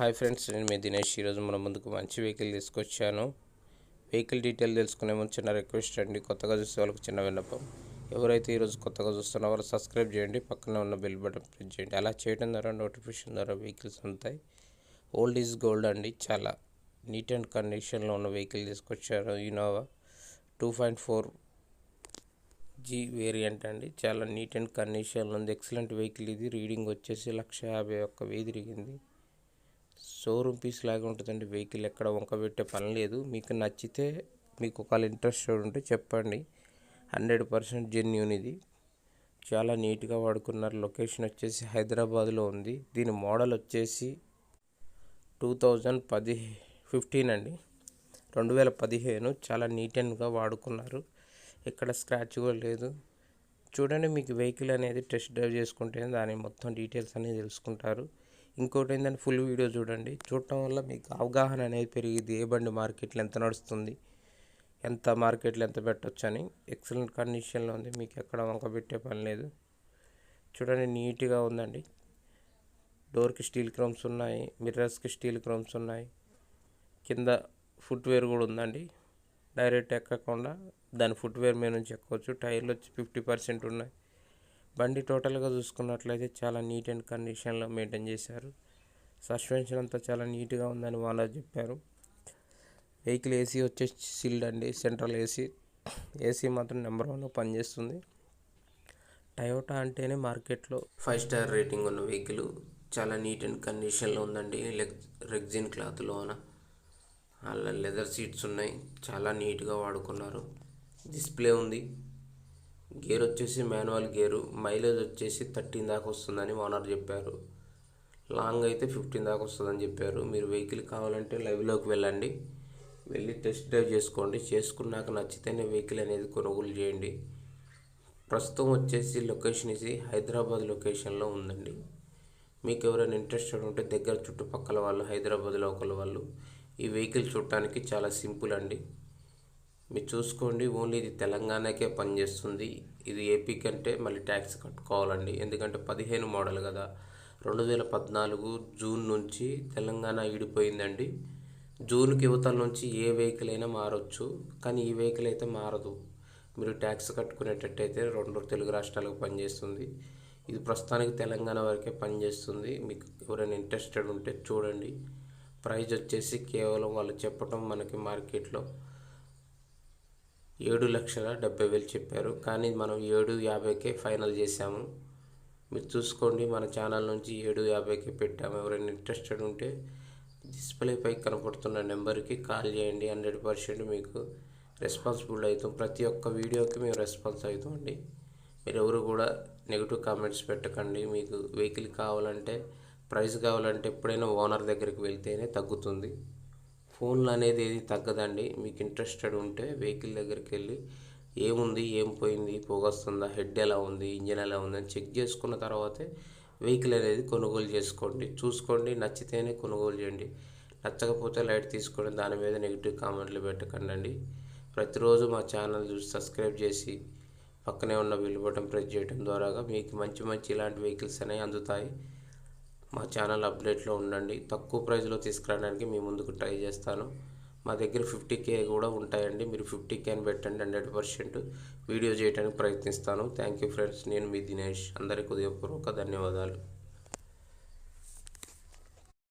Hi friends నేను మీ దినేష్. ఈరోజు మన ముందుకు మంచి వెహికల్ తీసుకొచ్చాను. వెహికల్ డీటెయిల్ తెలుసుకునే ముందు చిన్న రిక్వెస్ట్ అండి. కొత్తగా చూసే వాళ్ళకి చిన్న విన్నపం. ఎవరైతే ఈరోజు కొత్తగా చూస్తున్నారో వాళ్ళు సబ్స్క్రైబ్ చేయండి. పక్కనే ఉన్న బెల్ బటన్ ప్రెస్ చేయండి. అలా చేయడం ద్వారా నోటిఫికేషన్ ద్వారా వెహికల్స్ ఉంటాయి ఓల్డ్ ఈజ్ గోల్డ్ అండి. చాలా నీట్ అండ్ కండిషన్లో ఉన్న వెహికల్ తీసుకొచ్చారు Innova two point four G variant అండి. చాలా నీట్ అండ్ కండిషన్లో ఉంది. ఎక్సలెంట్ వెహికల్ ఇది. రీడింగ్ వచ్చేసి లక్ష యాభై ఒక్క వెయ్యి తిరిగింది. షోరూమ్ పీస్ లాగా ఉంటుందండి. వెహికల్ ఎక్కడ వంక పెట్టే పని లేదు. మీకు నచ్చితే మీకు ఒకవేళ ఇంట్రెస్ట్ ఉంటే చెప్పండి. హండ్రెడ్ పర్సెంట్ జెన్యున్ ఇది. చాలా నీట్గా వాడుకున్నారు. లొకేషన్ వచ్చేసి హైదరాబాద్లో ఉంది. దీని మోడల్ వచ్చేసి టూ థౌజండ్ పది ఫిఫ్టీన్ అండి. రెండు వేల పదిహేను చాలా నీట్ అండ్గా వాడుకున్నారు. ఎక్కడ స్క్రాచ్ కూడా లేదు. చూడండి మీకు వెహికల్ అనేది టెస్ట్ డ్రైవ్ చేసుకుంటే దాని మొత్తం డీటెయిల్స్ అనేది తెలుసుకుంటారు. ఇంకోటి ఏంటంటే ఫుల్ వీడియో చూడండి. చూడటం వల్ల మీకు అవగాహన అనేది పెరిగింది ఏ బండి మార్కెట్లో ఎంత నడుస్తుంది ఎంత మార్కెట్లో ఎంత పెట్టొచ్చు అని ఎక్సలెంట్ కండిషన్లో ఉంది. మీకు ఎక్కడ వంక పెట్టే పని లేదు. చూడండి నీట్గా ఉందండి. డోర్కి స్టీల్ క్రోమ్స్ ఉన్నాయి మిర్రర్స్కి స్టీల్ క్రోమ్స్ ఉన్నాయి. కింద ఫుట్వేర్ కూడా ఉందండి. డైరెక్ట్ ఎక్కకుండా దాని ఫుట్వేర్ మీద నుంచి ఎక్కవచ్చు. టైర్లు వచ్చి ఫిఫ్టీ పర్సెంట్ ఉన్నాయి. బండి టోటల్గా చూసుకున్నట్లయితే చాలా నీట్ అండ్ కండిషన్లో మెయింటైన్ చేశారు. సస్పెన్షన్ అంతా చాలా నీట్గా ఉందని వాళ్ళు చెప్పారు. వెహికల్ ఏసీ వచ్చేసి సీల్డ్ అండి సెంట్రల్ ఏసీ. ఏసీ మాత్రం నెంబర్ వన్లో పనిచేస్తుంది. టయోటా అంటేనే మార్కెట్లో ఫైవ్ స్టార్ రేటింగ్ ఉన్న వెహికల్ చాలా నీట్ అండ్ కండిషన్లో ఉందండి. లెగ్ రెగ్జిన్ క్లాత్లోన అలా లెదర్ సీట్స్ ఉన్నాయి. చాలా నీట్గా వాడుకున్నారు. డిస్ప్లే ఉంది. గేర్ వచ్చేసి మాన్యువల్ గేరు. మైలేజ్ వచ్చేసి థర్టీన్ దాకా వస్తుందని ఓనర్ చెప్పారు. లాంగ్ అయితే ఫిఫ్టీన్ దాకా వస్తుందని చెప్పారు. మీరు వెహికల్ కావాలంటే లైవ్లోకి వెళ్ళండి. వెళ్ళి టెస్ట్ డ్రైవ్ చేసుకోండి. చేసుకున్నాక నచ్చితేనే వెహికల్ అనేది కొనుగోలు చేయండి. ప్రస్తుతం వచ్చేసి లొకేషన్ ఇది హైదరాబాద్ లొకేషన్లో ఉందండి. మీకు ఎవరైనా ఇంట్రెస్టెడ్ ఉంటే దగ్గర చుట్టుపక్కల వాళ్ళు హైదరాబాద్ లోకల్ వాళ్ళు ఈ వెహికల్ చూడటానికి చాలా సింపుల్ అండి. మీరు చూసుకోండి ఓన్లీ ఇది తెలంగాణకే పనిచేస్తుంది. ఇది ఏపీ కంటే మళ్ళీ ట్యాక్స్ కట్టుకోవాలండి. ఎందుకంటే పదిహేను మోడల్ కదా. రెండు వేల పద్నాలుగు జూన్ నుంచి తెలంగాణ ఈడిపోయిందండి. జూన్కి యువతల నుంచి ఏ వెహికల్ అయినా మారొచ్చు కానీ ఈ వెహికల్ అయితే మారదు. మీరు ట్యాక్స్ కట్టుకునేటట్టయితే రెండు తెలుగు రాష్ట్రాలకు పనిచేస్తుంది. ఇది ప్రస్తుతానికి తెలంగాణ వరకే పనిచేస్తుంది. మీకు ఎవరైనా ఇంట్రెస్టెడ్ ఉంటే చూడండి. ప్రైజ్ వచ్చేసి కేవలం వాళ్ళు చెప్పటం మనకి మార్కెట్లో ఏడు లక్షల డెబ్బై వేలు చెప్పారు. కానీ మనం ఏడు యాభైకే ఫైనల్ చేశాము. మీరు చూసుకోండి మన ఛానల్ నుంచి ఏడు యాభైకే పెట్టాము. ఎవరైనా ఇంట్రెస్టెడ్ ఉంటే డిస్ప్లేపై కనపడుతున్న నెంబర్కి కాల్ చేయండి. హండ్రెడ్ పర్సెంట్ మీకు రెస్పాన్సిబుల్ అవుతాం. ప్రతి ఒక్క వీడియోకి మేము రెస్పాన్స్ అవుతామండి. మీరు ఎవరు కూడా నెగిటివ్ కామెంట్స్ పెట్టకండి. మీకు వెహికల్ కావాలంటే ప్రైస్ కావాలంటే ఎప్పుడైనా ఓనర్ దగ్గరికి వెళ్తేనే తగ్గుతుంది. ఫోన్లు అనేది ఏది తగ్గదండి. మీకు ఇంట్రెస్టెడ్ ఉంటే వెహికల్ దగ్గరికి వెళ్ళి ఏముంది ఏం పోయింది పొగొస్తుందా హెడ్ ఎలా ఉంది ఇంజిన్ ఎలా ఉంది అని చెక్ చేసుకున్న తర్వాతే వెహికల్ అనేది కొనుగోలు చేసుకోండి. చూసుకోండి నచ్చితేనే కొనుగోలు చేయండి. నచ్చకపోతే లైట్ తీసుకోండి దాని మీద నెగిటివ్ కామెంట్లు పెట్టకండి ప్రతిరోజు మా ఛానల్ చూసి సబ్స్క్రైబ్ చేసి పక్కనే ఉన్న బిల్ బటన్ ప్రెస్ చేయడం ద్వారాగా మీకు మంచి మంచి ఇలాంటి వెహికల్స్ అనేవి అందుతాయి. మా ఛానల్ అప్డేట్లో ఉండండి. తక్కువ ప్రైస్లో తీసుకురావడానికి మీ ముందుకు ట్రై చేస్తాను. మా దగ్గర ఫిఫ్టీ కే కూడా ఉంటాయండి. మీరు ఫిఫ్టీ కే అని పెట్టండి హండ్రెడ్ పర్సెంట్. వీడియో చేయడానికి ప్రయత్నిస్తాను. Thank you friends. నేను మీ దినేష్. అందరికీ ఉదయపూర్వక ధన్యవాదాలు.